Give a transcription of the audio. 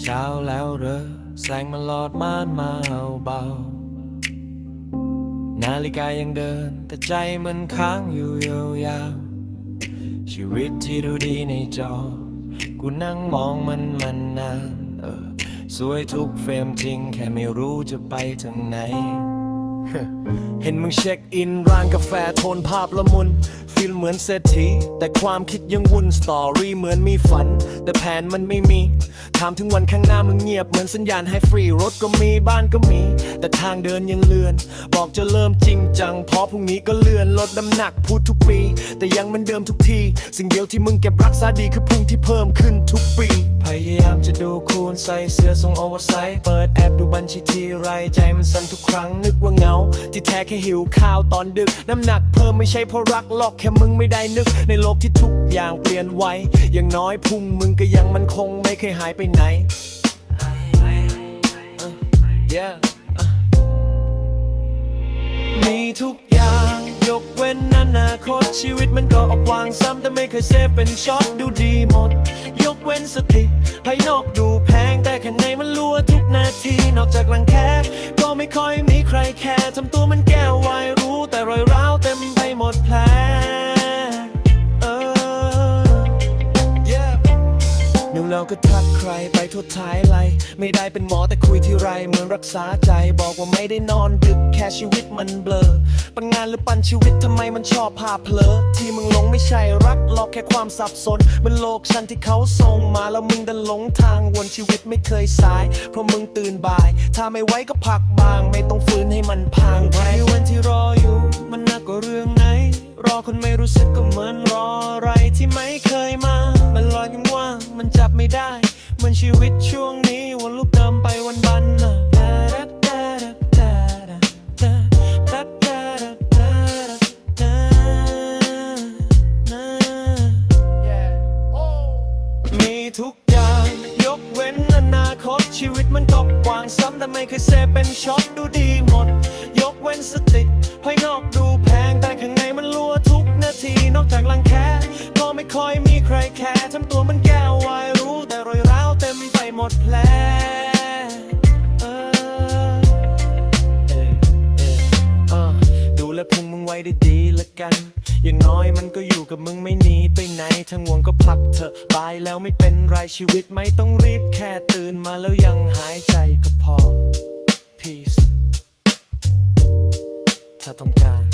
เช้าแล้วเหรอแสงมันลอดม่านมาเบา นาฬิกายังเดิน แต่ใจมันค้างอยู่ยาวๆชีวิตที่ดูดีในจอ กูนั่งมองมันมันนานเออสวยทุกเฟรมจริง แค่ไม่รู้จะไปทางไหน เห็นมึงเช็คอินร้านกาแฟโทนภาพละมุนฟีลเหมือนเศรษฐีแต่ความคิดยังวุ่นสตอรี่เหมือนมีฝัน แต่แผนมันไม่มี ถามถึงวันข้างหน้ามึงเงียบเหมือนสัญญาณให้ฟรีรถก็มีบ้านก็มี แต่ทางเดินยังเลือน บอกจะเริ่มจริงจังเพราะพรุ่งนี้ก็เลื่อนลดน้ำหนักพูดทุกปี แต่ยังเหมือนเดิมทุกที สิ่งเดียวที่มึงเก็บรักษาดีคือพุงที่เพิ่มขึ้นทุกปีพยายามจะดูคูณใส่เสื้อทรงโอเวอร์ไซส์เปิดแอปดูบัญชีทีไรใจมันสั่นทุกครั้งนึกว่าเหงาที่แท้แค่หิวข้าวตอนดึก น้ำหนักเพิ่มไม่ใช่เพราะรักหรอกแค่มึงไม่ได้นึก ในโลกที่ทุกอย่างเปลี่ยนไวอย่างน้อยพุงมึงก็ยังมันคงไม่เคยหายไปไหน Uh, yeah, uh. มีทุกอย่าง ยกเว้นอนาคตชีวิตมันก็ออกวางซ้ำแต่ไม่เคยเซฟเป็นช็อตดูดีหมด ยกเว้นสติภายนอกดูแพงแต่ข้างในมันรัวทุกนาที นอกจากรังแคก็ไม่ค่อยมีใครแคร์ทำตัวมัน แก้ววายรู้แต่รอยร้า นิวเราก็ทักใครไปทั่วท้ายไลไม่ได้เป็นหมอแต่คุยที่ไรเหมือนรักษาใจ บอกว่าไม่ได้นอนดึกแค่ชีวิตมันเบลอ ปัญงานหรือปันชีวิตทำไมมันชอบพาเพลอ ที่มึงหลงไม่ใช่รักหรอกแค่ความสับสนมันโลกฉันที่เขาส่งมาแล้วมึงดันหลงทางวนชีวิตไม่เคยสาย เพราะมึงตื่นบ่าย ถ้าไม่ไหวก็พักบาง ไม่ต้องฝืนให้มันพังไปวันที่รออยู่ มันนักกว่าเรื่องไหน รอคนไม่รู้สึกก็เหมือนรออะไรที่ไม่เคยมา มันลอยยังว่างมันจับไม่ได้ เหมือนชีวิตช่วงนี้วนลูกเดิมไปวันบันนะมีทุกอย่างยกเว้นอนาคตชีวิตมันก็กว้างซ้ำแต่ไม่เคยเซเป็นช็อตดูดีหมด ยกเว้นสติภายนอกดูแพงแต่ข้าง คอยมีใครแคร์ทำตัวมันแก้ววายรู้ แต่รอยร้าวเต็มไปหมดแผลดูแลพุงมึงไว้ได้ดีละกัน อย่างน้อยมันก็อยู่กับมึงไม่หนีไปไหนทั้งวงก็พักเถอบายแล้วไม่เป็นไรชีวิตไม่ต้องรีบแค่ตื่นมาแล้วยังหายใจก็พอ peace ถ้าต้องการ